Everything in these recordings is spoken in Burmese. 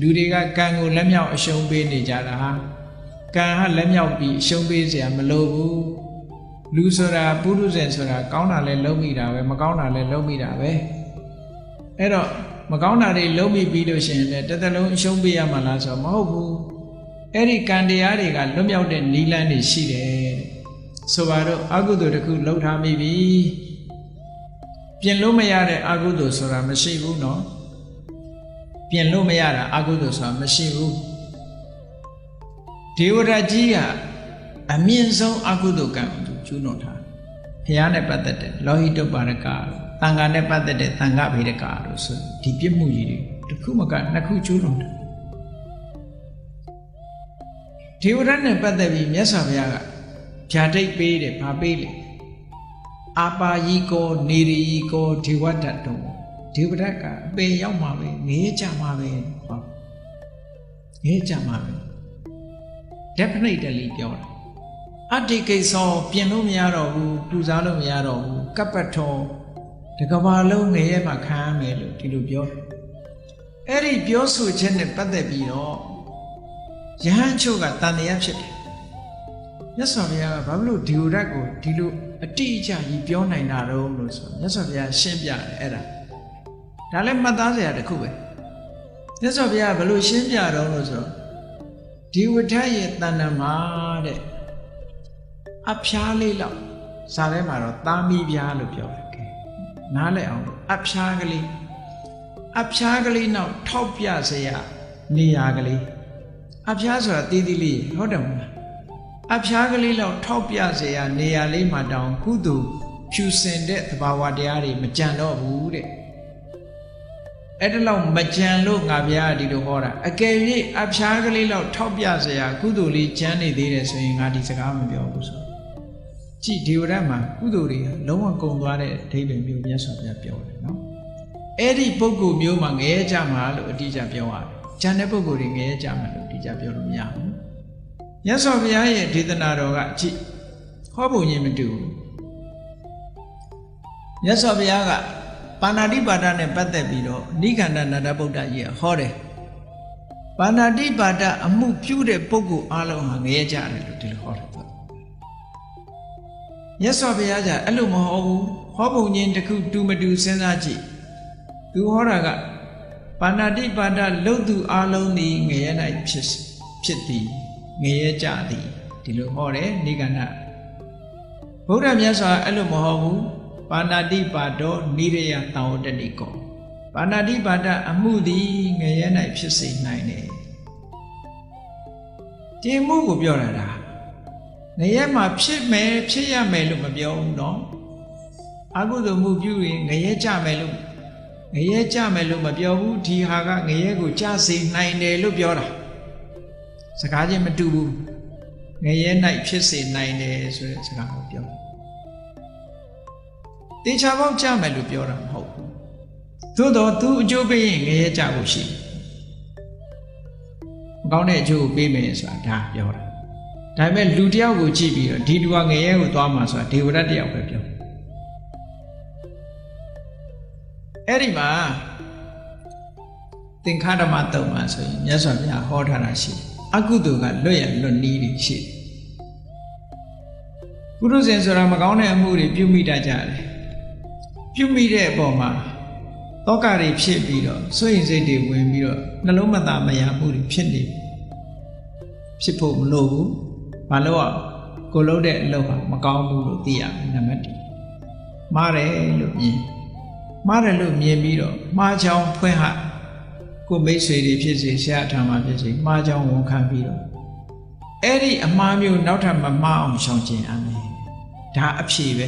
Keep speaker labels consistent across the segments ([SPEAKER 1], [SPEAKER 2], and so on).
[SPEAKER 1] လူတွေကကံကိုလက်မြောက်အရှုံးပေးနေကြတာဟာကံဟာလက်မြောက်ပြီးအရှုံးပေးเสียမလိုဘူးလူဆိုတာပုရုဇဉ်ဆိုတာကောင်းတာလည်းလုံးမိတာပဲမကောင်းတာလည်းလုံးမိတာပဲအဲ့တော့မကောင်းတာတွေလုံးမိပြီးလို့ရှိရင်လည်းတစ်သက်လုံးအရှုံးပေးရမှာလားဆိုတော့မဟုတ်ဘူးအဲ့ဒီကံတရားတွေကလွတ်မြောက်တဲ့နိလန်းတွေရှိတယ်တဲ့ဆိုပါတော့အကုသိုလ်တစ်ခုလှုပ်ထားမိပြီပြင်လို့မရတဲ့အကုသိုလ်ဆိုတာမရှိဘူးเนาะ ပြင်လို့မရတာအကုသိုလ်ဆိုတာမရှိဘူးဒေဝရကြီးကအမြင့်ဆုံးအကုသိုလ်ကံကိုသူကျူးလွန်ထားဘုရားနဲ့ပတ်သက်တဲ့လောဟိတပါရကတို့တန်ခါနဲ့ပတ်သက်တဲ့တန်ခါဗေဒကတို့ဆိုဒီပြစ်မှုကြီးတွေတစ်ခုမကနှစ်ခုကျူးလွန်တယ်ဒေဝရနဲ့ပတ်သက်ပြီးမြတ်စွာဘုရားကဖြာတိတ်ပေးတယ်ဗာပေးလေအာပါယီကောနေရီယီကောဒေဝတ္တတော ဒေဝရတ်ကအပေရောက်မှာပဲငေးကြမှာပဲဟောငေးကြမှာပဲ definitely ပြောတာအတ္တိကိစ္စပြင်လို့မရတော့ဘူးပူဇော်လို့မရတော့ဘူးကပ္ပထောတကဘာလုံးငရဲမှာခံရမယ်လို့ဒီလိုပြောတယ်အဲ့ဒီပြောဆိုချက်နဲ့ပတ်သက်ပြီးတော့ယဟန်ချုပ်ကတန်တရားဖြစ်တယ်မြတ်စွာဘုရားကဘာလို့ဒီဝရတ်ကိုဒီလိုအတိအကျကြီးပြောနိုင်တာတော့လို့ဆိုမြတ်စွာဘုရားရှင်းပြတယ်အဲ့ဒါ ဒါလည်းမှတ်သားစရာတစ်ခုပဲမြတ်စွာဘုရားကဘလို့ရှင်းပြတော့လို့ဆိုတော့ဒီဝဋ္ဌရဲ့တဏ္ဍမှာတဲ့အဖျားလေးလောက်စာထဲမှာတော့သားမီးပြားလို့ပြောတယ်ကဲနားလည်အောင်လို့အဖျားကလေးအဖျားကလေးနောက်ထောက်ပြစရာနေရာကလေးအဖျားဆိုတာတီးတီးလေးဟုတ်တယ်မလားအဖျားကလေးလောက်ထောက်ပြစရာနေရာလေးမှာတောင်ကုသိုလ်ဖြူစင်တဲ့သဘာဝတရားတွေမကြံတော့ဘူးတဲ့ အဲ့ဒါလောက်မကြံလို့ငါဘုရားကဒီလိုဟောတာအကယ်၍အဖျားကလေးလောက်ထောက်ပြစရာကုသိုလ်လေးကျမ်းနေသေးတယ်ဆိုရင်ငါဒီစကားမပြောဘူးဆိုကြည့်ဒီဝရတ်မှာကုသိုလ်တွေကလုံးဝကုန်သွားတဲ့အဓိပ္ပာယ်မျိုးမြတ်စွာဘုရားပြောတယ်နော်အဲ့ဒီပုဂ္ဂိုလ်မျိုးမှာငရဲကြမှာလို့အတိအကျပြောရတယ်ကျန်တဲ့ပုဂ္ဂိုလ်တွေငရဲကြမှာလို့အတိအကျပြောလို့မရဘူးမြတ်စွာဘုရားရဲ့ဒေသနာတော်ကကြည့်ဟောပုံချင်းမတူဘူးမြတ်စွာဘုရားက ပါဏာတိပါဒနဲ့ပတ်သက်ပြီးတော့နိခန္ဓနန္ဒဗုဒ္ဓကြီးကဟောတယ်ပါဏာတိပါဒအမှုပြုတဲ့ပုဂ္ဂိုလ်အလုံးဟာငရဲကြတယ်လို့ဒီလိုဟောတယ်သူမြတ်စွာဘုရားကအဲ့လိုမဟောဘူးဟောပုံချင်းတစ်ခုတူမတူစဉ်းစားကြည့်သူဟောတာကပါဏာတိပါဒလုတ်သူအလုံးသည်ငရဲ၌ဖြစ်ဖြစ်သည်ငရဲကြသည်ဒီလိုဟောတယ်နိခန္ဓဗုဒ္ဓမြတ်စွာအဲ့လိုမဟောဘူး ပါဏာတိပါဒောနိရယတောဝတ္တတိကောပါဏာတိပါဒအမှုသည်ငရဲ၌ဖြစ်စေနိုင်တယ်ဒီမှုကိုပြောတာဒါငရဲမှာဖြစ်မယ်ဖြစ်ရမယ်လို့မပြောဘူးเนาะအကုသိုလ်မှုပြုရင်ငရဲကြမယ်လို့ငရဲကြမယ်လို့မပြောဘူးဒီဟာကငရဲကိုကြစေနိုင်တယ်လို့ပြောတာစကားချင်းမတူဘူးငရဲ၌ဖြစ်စေနိုင်တယ်ဆိုတဲ့စကားကိုပြော တယ်တေချာပေါက်ကြမယ်လို့ပြောတာမဟုတ်ဘူးသို့တော့သူအကျိုးပေးရင်ငရဲကြဖို့ရှိတယ်မကောင်းတဲ့အကျိုးကိုပေးမယ်ဆိုတာဒါပြောတာဒါပေမဲ့လူတယောက်ကိုကြည့်ပြီးတော့ဒီလူကငရဲကိုသွားမှာဆိုတာဒေဝရတ်တယောက်ပဲပြောအဲ့ဒီမှာသင်္ခါဓမ္မတုံမှာဆိုရင်မြတ်စွာဘုရားဟောထားတာရှိတယ်အကုသိုလ်ကလွတ်ရလွတ်နီးတွေရှိတယ်ပုရုဇဉ်ဆိုတာမကောင်းတဲ့အမှုတွေပြုမိတတ်ကြတယ် ပြုမိတဲ့အပေါ်မှာတောကတွေဖြစ်ပြီးတော့စိုးရိမ်စိတ်တွေဝင်ပြီးတော့နှလုံးမသားမရမှုတွေဖြစ်နေဖြစ်ဖို့မလိုဘူး။ဘာလို့อ่ะကိုလုံးတဲ့အလုပ်ဟာမကောင်းဘူးလို့သိရမယ်နံပါတ်1မှားတယ်လို့မြင်မှားတယ်လို့မြင်ပြီးတော့မှားချောင်းဖွင့်ဟကိုမိတ်ဆွေတွေဖြစ်စေဆရာထံမှာဖြစ်စေမှားချောင်းဝန်ခံပြီးတော့အဲ့ဒီအမှားမျိုးနောက်ထပ်မမှားအောင်ရှောင်ကျဉ်အမယ်ဒါအဖြေပဲ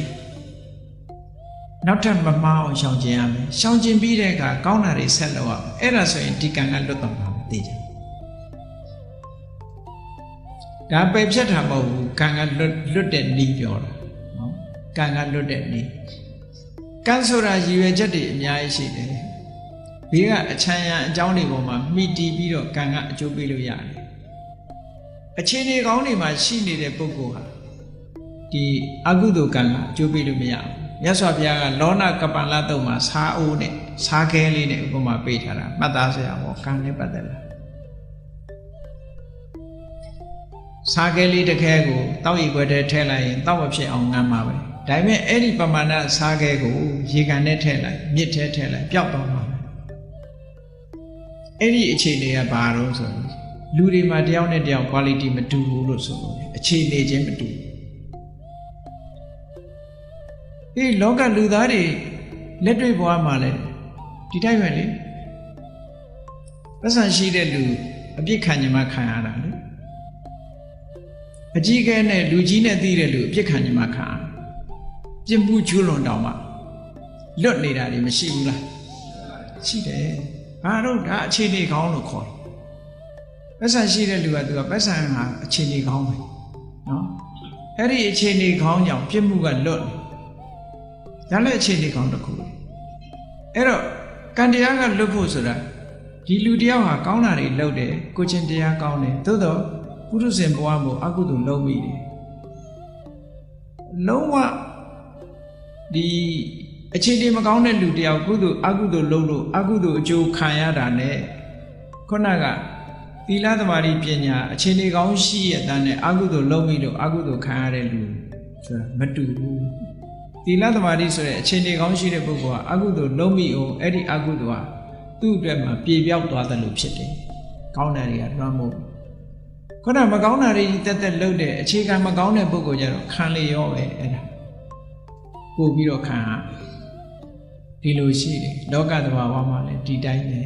[SPEAKER 1] နောက်ထပ်မမှားအောင်ရှောင်ကျဉ်ရမယ်ရှောင်ကျဉ်ပြီးတဲ့အခါကောင်းတာတွေဆက်လုပ်ရမယ်အဲ့ဒါဆိုရင်ဒီကံကလွတ်တော့မှာမသိကြဘူးဒါပယ်ဖြတ်တာမဟုတ်ဘူးကံကလွတ်လွတ်တဲ့ဤပြောတာနော်ကံကလွတ်တဲ့ဤကံဆိုတာရည်ရွယ်ချက်တွေအများကြီးရှိတယ်ဘေးကအချမ်းရံအကြောင်းတွေပေါ်မှာမိတီးပြီးတော့ကံကအကျိုးပေးလို့ရတယ်အခြေအနေကောင်းတွေမှာရှိနေတဲ့ပုဂ္ဂိုလ်ဟာဒီအကုသိုလ်ကံကအကျိုးပေးလို့မရဘူး မြတ်စွာဘုရားကလောနာကပ္ပန္လတုံမှာစားအိုးနဲ့စားခဲလေးနဲ့ဥပမာပေးထားတာမှတ်သားစရာပေါ့ကံနဲ့ပတ်သက်လာစားခဲလေးတစ်ခဲကိုတောက်ရီခွက်ထဲထည့်လိုက်ရင်တောက်မဖြစ်အောင်ငမ်းပါပဲဒါပေမဲ့အဲ့ဒီပမာဏစားခဲကိုရေကန်နဲ့ထည့်လိုက်မြစ်ထဲထည့်လိုက်ပျောက်သွားမှာပဲအဲ့ဒီအခြေအနေကဘာလို့ဆိုရင်လူတွေမှာတယောက်နဲ့တယောက် quality မတူဘူးလို့ဆိုလို့အခြေအနေချင်းမတူဘူး အေးလောကလူသားတွေလက်တွေ့ဘဝမှာလည်းဒီတိုင်းပဲလေပတ်စံရှိတဲ့လူအပြစ်ခံကြမှာခံရတာလေအကြီးကဲနဲ့လူကြီးနဲ့သိတဲ့လူအပြစ်ခံကြမှာခံရပြစ်မှုကျူးလွန်တောင်မှလွတ်နေတာတွေမရှိဘူးလားရှိတယ်ဘာလို့ဒါအခြေအနေကောင်းလို့ခေါ်တယ်ပတ်စံရှိတဲ့လူကသူကပတ်စံဟာအခြေအနေကောင်းပဲနော်အဲ့ဒီအခြေအနေကောင်းကြောင့်ပြစ်မှုကလွတ်တယ် ဒါလည်းအခြေအနေကောင်းတစ်ခုပဲအဲ့တော့ကံတရားကလွတ်ဖို့ဆိုတာဒီလူတယောက်ဟာကောင်းတာတွေလုပ်တယ်ကိုချင်းတရားကောင်းတယ်သို့တော့ပုရုဇဉ်ဘဝမှာအကုသိုလ်လုပ်မိတယ်လုံးဝဒီအခြေအနေမကောင်းတဲ့လူတယောက်ကုသိုလ်အကုသိုလ်လုပ်လို့အကုသိုလ်အကျိုးခံရတာ ਨੇ ခုနကသီလသမารိပညာအခြေအနေကောင်းရှိရတဲ့နဲ့အကုသိုလ်လုပ်မိလို့အကုသိုလ်ခံရတဲ့လူဆိုတာမတူဘူး သီလသမารိဆိုတဲ့အခြေအနေကောင်းရှိတဲ့ပုဂ္ဂိုလ်ကအကုသိုလ်လုပ်မိအောင်အဲ့ဒီအကုသိုလ်ဟာသူ့အတွက်မှာပြေပြောက်သွားတယ်လို့ဖြစ်တယ်ကောင်းတယ်တွေကလွှမ်းမိုးခုနမကောင်းတာတွေတက်တက်လုပ်တဲ့အခြေခံမကောင်းတဲ့ပုဂ္ဂိုလ်ကြတော့ခံလေရောပဲအဲ့ဒါပို့ပြီးတော့ခံရဒီလိုရှိတယ်လောကသဘာဝမှာလည်းဒီတိုင်းပဲ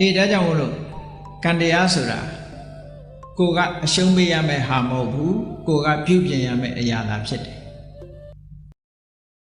[SPEAKER 1] အေးဒါကြောင့်မို့လို့ကံတရားဆိုတာ ကိုကအရှုံးပေးရမယ့်ဟာမဟုတ်ဘူးကိုကပြုပြင်ရမယ့်အရာသာဖြစ်တယ်